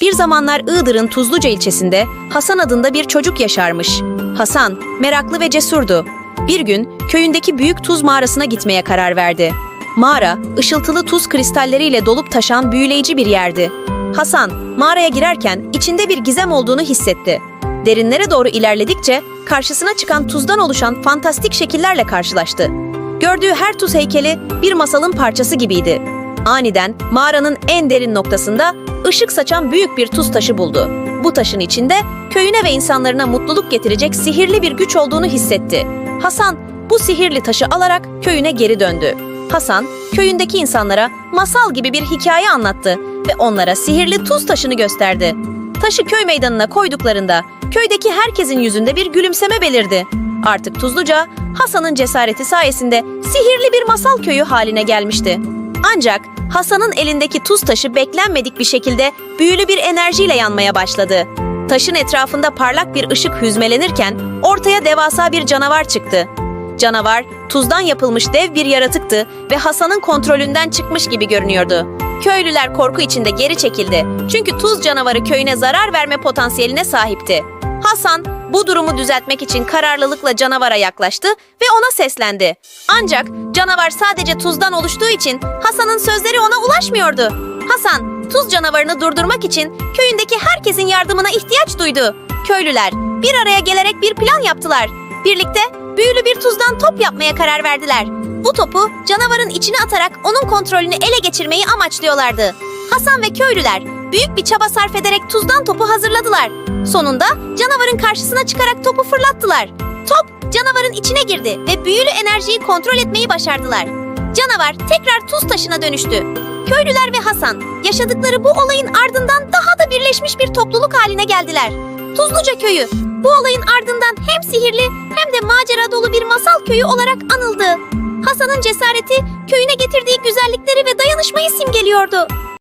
Bir zamanlar Iğdır'ın Tuzluca ilçesinde Hasan adında bir çocuk yaşarmış. Hasan meraklı ve cesurdu. Bir gün köyündeki büyük tuz mağarasına gitmeye karar verdi. Mağara, ışıltılı tuz kristalleriyle dolup taşan büyüleyici bir yerdi. Hasan, mağaraya girerken içinde bir gizem olduğunu hissetti. Derinlere doğru ilerledikçe karşısına çıkan tuzdan oluşan fantastik şekillerle karşılaştı. Gördüğü her tuz heykeli bir masalın parçası gibiydi. Aniden mağaranın en derin noktasında ışık saçan büyük bir tuz taşı buldu. Bu taşın içinde köyüne ve insanlarına mutluluk getirecek sihirli bir güç olduğunu hissetti. Hasan bu sihirli taşı alarak köyüne geri döndü. Hasan köyündeki insanlara masal gibi bir hikaye anlattı ve onlara sihirli tuz taşını gösterdi. Taşı köy meydanına koyduklarında köydeki herkesin yüzünde bir gülümseme belirdi. Artık Tuzluca Hasan'ın cesareti sayesinde sihirli bir masal köyü haline gelmişti. Ancak Hasan'ın elindeki tuz taşı beklenmedik bir şekilde büyülü bir enerjiyle yanmaya başladı. Taşın etrafında parlak bir ışık hüzmelenirken ortaya devasa bir canavar çıktı. Canavar tuzdan yapılmış dev bir yaratıktı ve Hasan'ın kontrolünden çıkmış gibi görünüyordu. Köylüler korku içinde geri çekildi. Çünkü tuz canavarı köyüne zarar verme potansiyeline sahipti. Hasan bu durumu düzeltmek için kararlılıkla canavara yaklaştı ve ona seslendi. Ancak canavar sadece tuzdan oluştuğu için Hasan'ın sözleri ona ulaşmıyordu. Hasan, tuz canavarını durdurmak için köyündeki herkesin yardımına ihtiyaç duydu. Köylüler bir araya gelerek bir plan yaptılar. Birlikte büyülü bir tuzdan top yapmaya karar verdiler. Bu topu canavarın içine atarak onun kontrolünü ele geçirmeyi amaçlıyorlardı. Hasan ve köylüler büyük bir çaba sarf ederek tuzdan topu hazırladılar. Sonunda canavarın karşısına çıkarak topu fırlattılar. Top canavarın içine girdi ve büyülü enerjiyi kontrol etmeyi başardılar. Canavar tekrar tuz taşına dönüştü. Köylüler ve Hasan yaşadıkları bu olayın ardından daha da birleşmiş bir topluluk haline geldiler. Tuzluca köyü bu olayın ardından hem sihirli hem de macera dolu bir masal köyü olarak anıldı. Hasan'ın cesareti köyüne getirdiği güzellikleri ve dayanışmayı simgeliyordu.